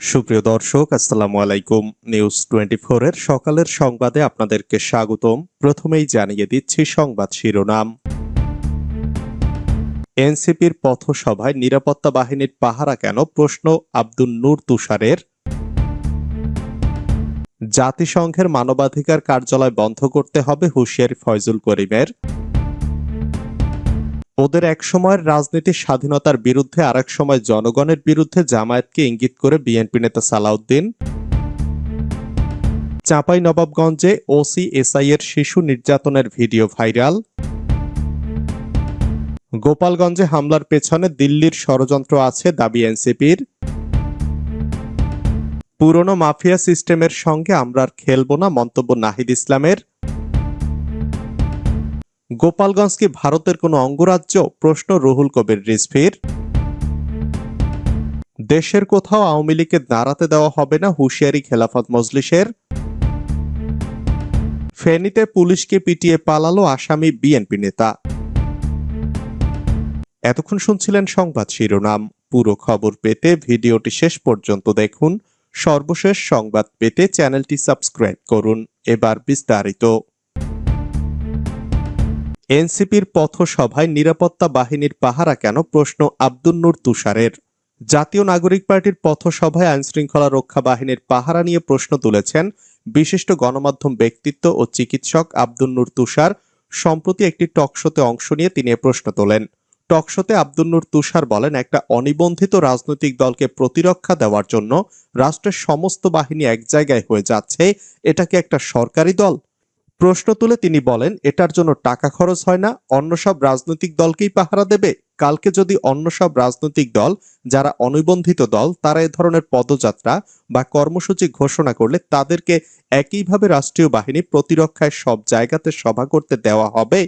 সুপ্রিয় দর্শক, আসসালামু আলাইকুম। নিউজ টোয়েন্টি এর সকালের সংবাদে আপনাদেরকে স্বাগতম। প্রথমেই জানিয়ে দিচ্ছি সংবাদ শিরোনাম। এনসিপির পথসভায় নিরাপত্তা বাহিনীর পাহারা কেন? প্রশ্ন আব্দুল নূর তুষারের। জাতিসংঘের মানবাধিকার কার্যালয় বন্ধ করতে হবে হুঁশিয়ারি ফয়জুল করিমের। ওদের এক সময়ের রাজনীতির স্বাধীনতার বিরুদ্ধে, আরেক সময় জনগণের বিরুদ্ধে জামায়াতকে ইঙ্গিত করে বিএনপি নেতা সালাউদ্দিন। চাঁপাই নবাবগঞ্জে ওসি এসআই এর শিশু নির্যাতনের ভিডিও ভাইরাল। গোপালগঞ্জে হামলার পেছনে দিল্লির ষড়যন্ত্র আছে দাবি এনসিপির। পুরনো মাফিয়া সিস্টেমের সঙ্গে আমরা আর খেলব না, মন্তব্য নাহিদ ইসলামের। গোপালগঞ্জ কি ভারতের কোনো অঙ্গরাজ্য? প্রশ্ন রুহুল কবির রিজভির। দেশের কোথাও আওয়ামী লীগকে দাঁড়াতে দেওয়া হবে না হুঁশিয়ারি খেলাফত মজলিসের। ফেনীতে পুলিশকে পিটিয়ে পালালো আসামি বিএনপি নেতা। এতক্ষণ শুনছিলেন সংবাদ শিরোনাম। পুরো খবর পেতে ভিডিওটি শেষ পর্যন্ত দেখুন। সর্বশেষ সংবাদ পেতে চ্যানেলটি সাবস্ক্রাইব করুন। এবার বিস্তারিত। এনসিপির পথসভায় নিরাপত্তা বাহিনীর পাহারা কেন? প্রশ্ন আব্দুল নূর তুষারের। জাতীয় নাগরিক পার্টির পথসভায় আইনশৃঙ্খলা রক্ষা বাহিনীর পাহারা নিয়ে প্রশ্ন তুলেছেন বিশিষ্ট গণমাধ্যম ব্যক্তিত্ব ও চিকিৎসক আব্দুল নূর তুষার। সম্প্রতি একটি টকশোতে অংশ নিয়ে তিনি প্রশ্ন তোলেন। টকশোতে আব্দুল নূর তুষার বলেন, একটা অনিবন্ধিত রাজনৈতিক দলকে প্রতিরক্ষা দেওয়ার জন্য রাষ্ট্রের সমস্ত বাহিনী এক জায়গায় হয়ে যাচ্ছে। এটা কি একটা সরকারি দল? প্রশ্ন তুলে তিনি বলেন, এটার জন্য টাকা খরচ হয় না, অন্য সব রাজনৈতিক দলকেই পাহারা দেবে। কালকে যদি অন্য সব রাজনৈতিক দল, যারা অনিবন্ধিত দল, তারা এ ধরনের পদযাত্রা বা কর্মসূচি ঘোষণা করলে তাদেরকে একইভাবে রাষ্ট্রীয় বাহিনী প্রতিরক্ষায় সব জায়গাতে সভা করতে দেওয়া হবে।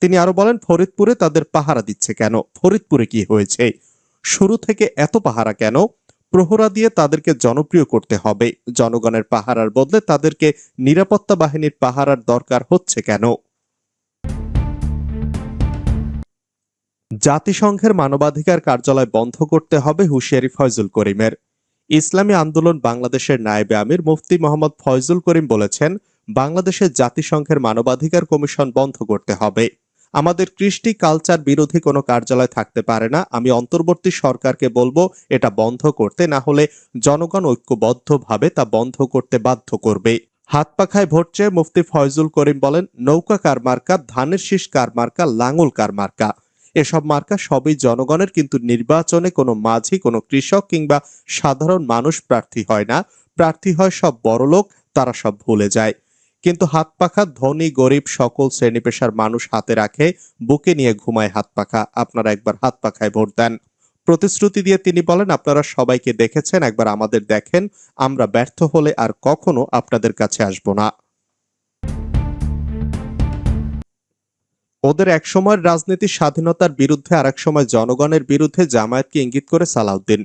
তিনি আরও বলেন, ফরিদপুরে তাদের পাহারা দিচ্ছে কেন? ফরিদপুরে কি হয়েছে? শুরু থেকে এত পাহারা কেন? প্রহরা দিয়ে তাদেরকে জনপ্রিয় করতে হবে। জনগণের পাহারার বদলে তাদেরকে নিরাপত্তা বাহিনীর পাহারার দরকার হচ্ছে কেন? জাতিসংঘের মানবাধিকার কার্যালয় বন্ধ করতে হবে হুঁশিয়ারি ফয়জুল করিমের। ইসলামী আন্দোলন বাংলাদেশের নায়েবে আমির মুফতি মোহাম্মদ ফয়জুল করিম বলেছেন, বাংলাদেশের জাতিসংঘের মানবাধিকার কমিশন বন্ধ করতে হবে। আমাদের কৃষ্টি কালচার বিরোধী কোনো কার্যালয় থাকতে পারে না। আমি অন্তর্বর্তী সরকারকে বলব, এটা বন্ধ করতে, না হলে জনগণ ঐক্যবদ্ধভাবে তা বন্ধ করতে বাধ্য করবে। হাত পাখায় ভোট চেয়ে মুফতি ফয়জুল করিম বলেন, নৌকা কার মার্কা, ধানের শীষ কার মার্কা, লাঙল কার মার্কা? এসব মার্কা সবই জনগণের, কিন্তু নির্বাচনে কোনো মাঝি, কোনো কৃষক কিংবা সাধারণ মানুষ প্রার্থী হয় না। প্রার্থী হয় সব বড়লোক, তারা সব ভুলে যায়। কিন্তু হাত পাখা ধনী, গরিব সকল শ্রেণি পেশার মানুষ হাতে রাখে, বুকে নিয়ে ঘুমায় হাত পাখা আপনারা একবার হাত পাখায় ভোট দেন। প্রতিশ্রুতি দিয়ে তিনি বলেন, আপনারা সবাইকে দেখেছেন, একবার আমাদের দেখেন। আমরা ব্যর্থ হলে আর কখনো আপনাদের কাছে আসব না। ওদের একসময়ের রাজনীতির স্বাধীনতার বিরুদ্ধে আর সময় জনগণের বিরুদ্ধে জামায়াতকে ইঙ্গিত করে সালাউদ্দিন।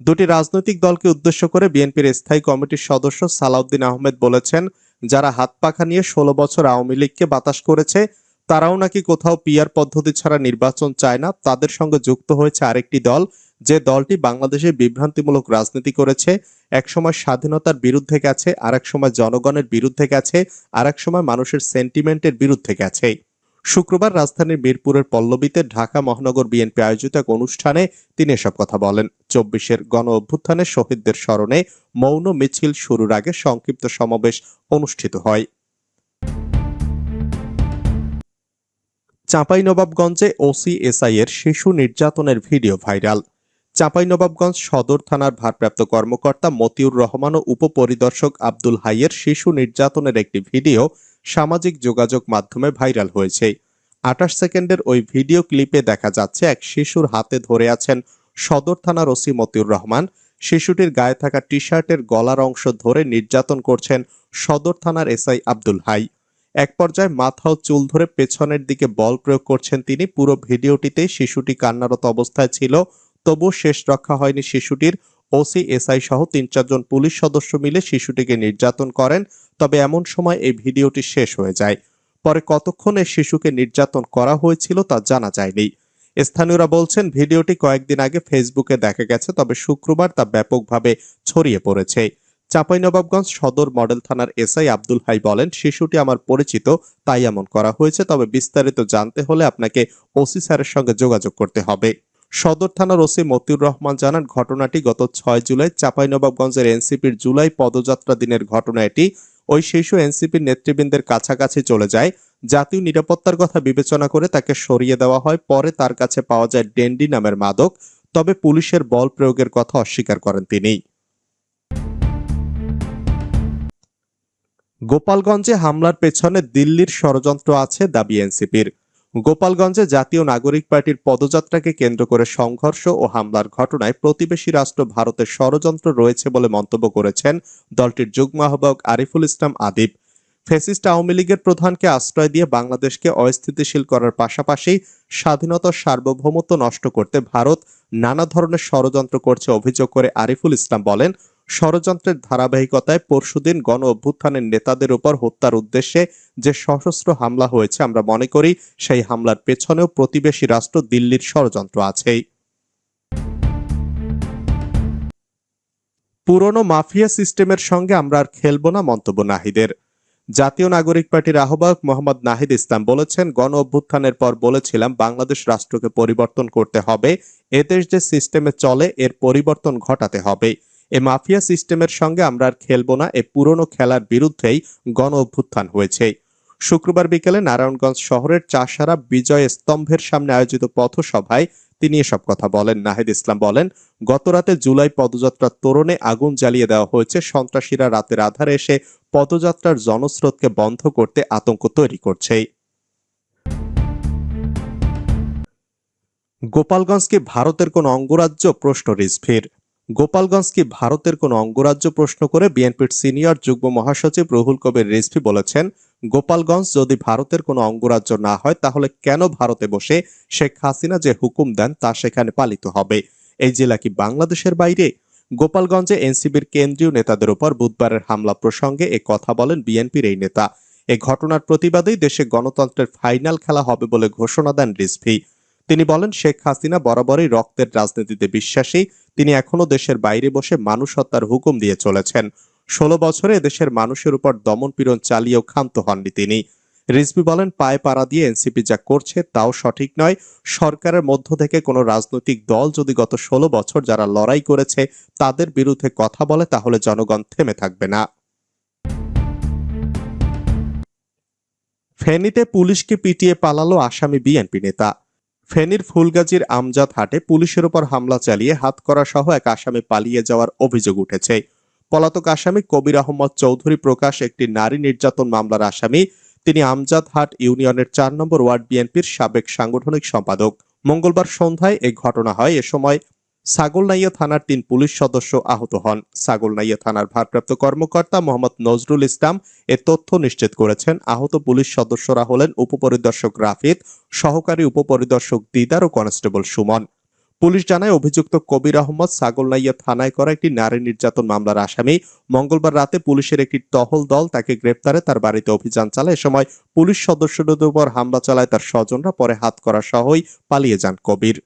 দুটি রাজনৈতিক দলকে উদ্দেশ্য করে বিএনপির স্থায়ী কমিটির সদস্য সালাউদ্দিন আহমেদ বলেছেন যারা হাত পাখা নিয়ে ষোলো বছর আওয়ামী লীগকে বাতাস করেছে, তারাও নাকি কোথাও পিয়ার পদ্ধতি ছাড়া নির্বাচন চায় না। তাদের সঙ্গে যুক্ত হয়েছে আরেকটি দল, যে দলটি বাংলাদেশে বিভ্রান্তিমূলক রাজনীতি করেছে। একসময় স্বাধীনতার বিরুদ্ধে গেছে আর সময় জনগণের বিরুদ্ধে গেছে আর সময় মানুষের সেন্টিমেন্টের বিরুদ্ধে গেছে। শুক্রবার রাজধানীর মিরপুরের পল্লবীতে ঢাকা মহানগর বিএনপি আয়োজিত এক অনুষ্ঠানে তিনি এসব কথা বলেন। চব্বিশের গণ অভ্যুত্থানে শহীদদের স্মরণে মৌন মিছিল শুরুর আগে সংক্ষিপ্ত সমাবেশ অনুষ্ঠিত হয়। চাঁপাইনবাবগঞ্জে ওসি এসআই এর শিশু নির্যাতনের ভিডিও ভাইরাল। চাঁপাইনবাবগঞ্জ সদর থানার ভারপ্রাপ্ত কর্মকর্তা মতিউর রহমান ও উপপরিদর্শক আব্দুল হাইয়ের শিশু নির্যাতনের একটি ভিডিও সামাজিক যোগাযোগ মাধ্যমে ভাইরাল হয়েছে। আঠাশ সেকেন্ডের ওই ভিডিও ক্লিপে দেখা যাচ্ছে এক শিশুর হাতে ধরে আছেন সদর থানার ওসি মতিউর রহমান। শিশুটির গায়ে থাকা টি শার্টের গলার অংশ ধরে নির্যাতন করছেন সদর থানার এসআই আব্দুল হাই। এক পর্যায়ে মাথা ও চুল ধরে পেছনের দিকে বল প্রয়োগ করছেন তিনি। পুরো ভিডিওটিতে শিশুটি কান্নারত অবস্থায় ছিল তবু শেষ রক্ষা হয়নি শিশুটির। ওসি, এসআই সহ তিন চারজন পুলিশ সদস্য মিলে শিশুটিকে নির্যাতন করেন, তবে এমন সময় এই ভিডিওটি শেষ হয়ে যায়। পরে কতক্ষণে শিশুকে নির্যাতন করা হয়েছিল তা জানা যায়নি। স্থানীয়রা বলছেন, ভিডিওটি কয়েকদিন আগে ফেসবুকে দেখা গেছে, তবে শুক্রবার তা ব্যাপকভাবে ছড়িয়ে পড়েছে। চাঁপাইনবাবগঞ্জ সদর মডেল থানার এসআই আব্দুল হাই বলেন, শিশুটি আমার পরিচিত, তাই এমন করা হয়েছে, তবে বিস্তারিত জানতে হলে আপনাকে ওসি স্যারের সঙ্গে যোগাযোগ করতে হবে। সদর থানার ওসি মতিউর রহমান জানান, ঘটনাটি গত ছয় জুলাই চাঁপাইনবাবগঞ্জের এনসিপির জুলাই পদযাত্রা দিনের ঘটনা এটি। ওই শিশু এনসিপির নেতৃবৃন্দের কাছাকাছি চলে যায়। জাতীয় নিরাপত্তার কথা বিবেচনা করে তাকে সরিয়ে দেওয়া হয়, পরে তার কাছে পাওয়া যায় ডেন্ডি নামের মাদক। তবে পুলিশের বল প্রয়োগের কথা অস্বীকার করেন তিনি। গোপালগঞ্জে হামলার পেছনে দিল্লির ষড়যন্ত্র আছে দাবি এনসিপির। গোপালগঞ্জে জাতীয় নাগরিক পার্টির পদযাত্রাকে কেন্দ্র করে সংঘর্ষ ও হামলার ঘটনায় প্রতিবেশী রাষ্ট্র ভারতের ষড়যন্ত্র রয়েছে বলে মন্তব্য করেছেন দলটির যুগ্ম আহ্বায়ক আরিফুল ইসলাম আদিব। ফেসিস্ট আওয়ামী লীগের প্রধানকে আশ্রয় দিয়ে বাংলাদেশকে অস্থিতিশীল করার পাশাপাশি স্বাধীনতার সার্বভৌমত্ব নষ্ট করতে ভারত নানা ধরনের ষড়যন্ত্র করছে অভিযোগ করে আরিফুল ইসলাম বলেন ষড়যন্ত্রের ধারাবাহিকতায় পরশুদিন গণ অভ্যুত্থানের নেতাদের উপর হত্যার উদ্দেশ্যে যে সশস্ত্র হামলা হয়েছে আমরা মনে করি, সেই হামলার পেছনেও প্রতিবেশী রাষ্ট্র দিল্লির ষড়যন্ত্র আছেই। পুরনো মাফিয়া সিস্টেমের সঙ্গে আমরা আর খেলব না মন্তব্য নাহিদের। জাতীয় নাগরিক পার্টির আহ্বায়ক মোহাম্মদ নাহিদ ইসলাম বলেছেন, গণ অভ্যুত্থানের পর বলেছিলাম বাংলাদেশ রাষ্ট্রকে পরিবর্তন করতে হবে এদেশ যে সিস্টেমে চলে, এর পরিবর্তন ঘটাতে হবে। এ মাফিয়া সিস্টেমের সঙ্গে আমরা আর খেলব না, এ পুরনো খেলার বিরুদ্ধেই গণ অভ্যুত্থান হয়েছে। শুক্রবার বিকেলে নারায়ণগঞ্জ শহরের চাষারা বিজয় স্তম্ভের সামনে আয়োজিত পথসভায় তিনি এসব কথা বলেন। নাহিদ ইসলাম বলেন, গতরাতে জুলাই পদযাত্রার তোরণে আগুন জ্বালিয়ে দেওয়া হয়েছে। সন্ত্রাসীরা রাতের আধারে এসে পদযাত্রার জনস্রোতকে বন্ধ করতে আতঙ্ক তৈরি করছে। গোপালগঞ্জ কি ভারতের কোন অঙ্গরাজ্য প্রশ্ন রিজভির। গোপালগঞ্জ কি ভারতের কোন অঙ্গরাজ্য প্রশ্ন করে বিএনপির সিনিয়র যুগ্ম মহাসচিব রুহুল কবির রিজভি বলেছেন, গোপালগঞ্জ যদি ভারতের কোনো অঙ্গরাজ্য না হয়, তাহলে কেন ভারতে বসে শেখ হাসিনা যে হুকুম দেন তা সেখানে পালিত হবে? এই জেলা কি বাংলাদেশের বাইরে? গোপালগঞ্জে এনসিবির কেন্দ্রীয় নেতাদের উপর বুধবারের হামলা প্রসঙ্গে এ কথা বলেন বিএনপির এই নেতা। এ ঘটনার প্রতিবাদেই দেশে গণতন্ত্রের ফাইনাল খেলা হবে বলে ঘোষণা দেন রিজভি। তিনি বলেন, শেখ হাসিনা বরাবরই রক্তের রাজনীতিতে বিশ্বাসী। তিনি এখনও দেশের বাইরে বসে মানুষ হত্যার হুকুম দিয়ে চলেছেন। ষোলো বছরে দেশের মানুষের উপর দমনপীড়ন চালিয়েও ক্ষান্ত হননি তিনি। রিজভি বলেন, পায়ে পাড়া দিয়ে এনসিপি যা করছে তাও সঠিক নয়। সরকারের মধ্য থেকে কোনো রাজনৈতিক দল যদি গত ষোলো বছর যারা লড়াই করেছে তাদের বিরুদ্ধে কথা বলে, তাহলে জনগণ থেমে থাকবে না। ফেনীতে পুলিশকে পিটিয়ে পালালো আসামি বিএনপি নেতা। ফেনীর ফুলগাজীর আমজাদ হাটে পুলিশের উপর হামলা চালিয়ে হাত করা সহ এক আসামি পালিয়ে যাওয়ার অভিযোগ উঠেছে। পলাতক আসামি কবির আহমদ চৌধুরী প্রকাশ একটি নারী নির্যাতন মামলার আসামি। তিনি আমজাদ হাট ইউনিয়নের চার নম্বর ওয়ার্ড বিএনপির সাবেক সাংগঠনিক সম্পাদক। মঙ্গলবার সন্ধ্যায় এই ঘটনা হয়। এ সময় ছাগলনাইয়া থানার তিন পুলিশ সদস্য আহত হন। ছাগলনাইয়া থানার ভারপ্রাপ্ত কর্মকর্তা মোহাম্মদ নজরুল ইসলাম এ তথ্য নিশ্চিত করেছেন। আহত পুলিশ সদস্যরা হলেন উপপরিদর্শক রাফিদ, সহকারী উপপরিদর্শক দিদার ও কনস্টেবল সুমন। পুলিশ জানায়, অভিযুক্ত কবির আহমদ ছাগলনাইয়া থানায় করা একটি নারী নির্যাতন মামলার আসামি। মঙ্গলবার রাতে পুলিশের একটি টহল দল তাকে গ্রেপ্তারে তার বাড়িতে অভিযান চালায়। এ সময় পুলিশ সদস্যদের উপর হামলা চালায় তার স্বজনরা, পরে হাত করা সহই পালিয়ে যান কবির।